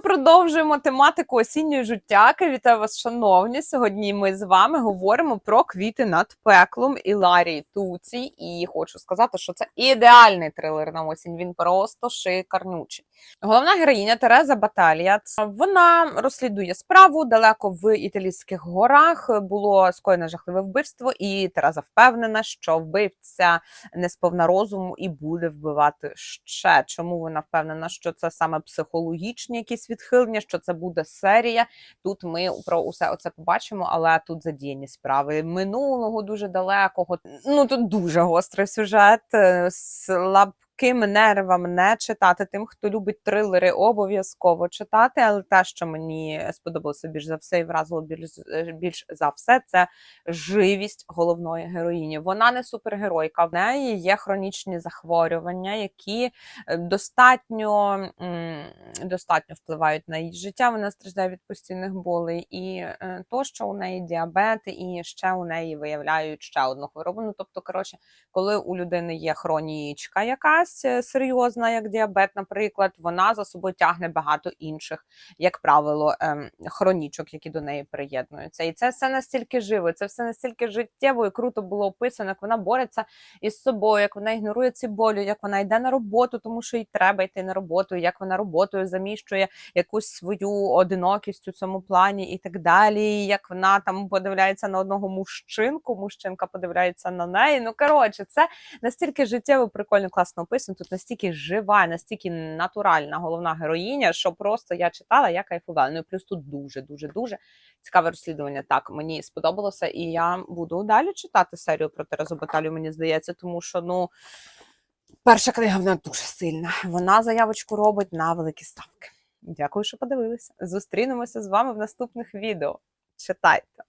продовжуємо тематику осінньої жуттяки. Вітаю вас, шановні. Сьогодні ми з вами говоримо про квіти над пеклом Іларії Туці. І хочу сказати, що це ідеальний трилер на осінь. Він просто шикарнючий. Головна героїня Тереза Баталія. Вона розслідує справу далеко в італійських горах. Було скоєне жахливе вбивство, і Тереза впевнена, що вбивця не сповна розуму і буде вбивати ще. Чому вона впевнена, що це саме психологічні якісь відхилення, що це буде серія? Тут ми про усе оце побачимо, але тут задіяні справи минулого дуже далекого. Ну тут дуже гострий сюжет. е, Слабким нервам не читати. Тим, хто любить трилери, обов'язково читати. Але те, що мені сподобалося більш за все і вразило більш, більш за все, це живість головної героїні. Вона не супергеройка. В неї є хронічні захворювання, які е, достатньо, достатньо впливають на її життя. Вона страждає від постійних болей, і е, то, що у неї діабет, і ще у неї виявляють ще одну хворобу. Ну тобто, коротше, коли у людини є хронічка якась е, серйозна, як діабет, наприклад, вона за собою тягне багато інших, як правило, ем, хронічок, які до неї приєднуються. І це все настільки живо, це все настільки життєво і круто було описано, як вона бореться із собою, як вона ігнорує ці болі, як вона йде на роботу, тому що їй треба йти на роботу, як вона роботою заміщує якусь свою одинокість у цьому плані, і так далі. Як вона там подивляється на одного мужчинку, мужчинка подивляється на неї. Ну коротше, це настільки життєво, прикольно, класно описано. Тут настільки жива, настільки натуральна головна героїня, що просто я читала, я кайфувала. Ну і плюс тут дуже, дуже, дуже цікаве розслідування. Так, мені сподобалося, і я буду далі читати серію про Терезу Баталію, мені здається, тому що ну. Перша книга вона дуже сильна. Вона заявочку робить на великі ставки. Дякую, що подивилися. Зустрінемося з вами в наступних відео. Читайте.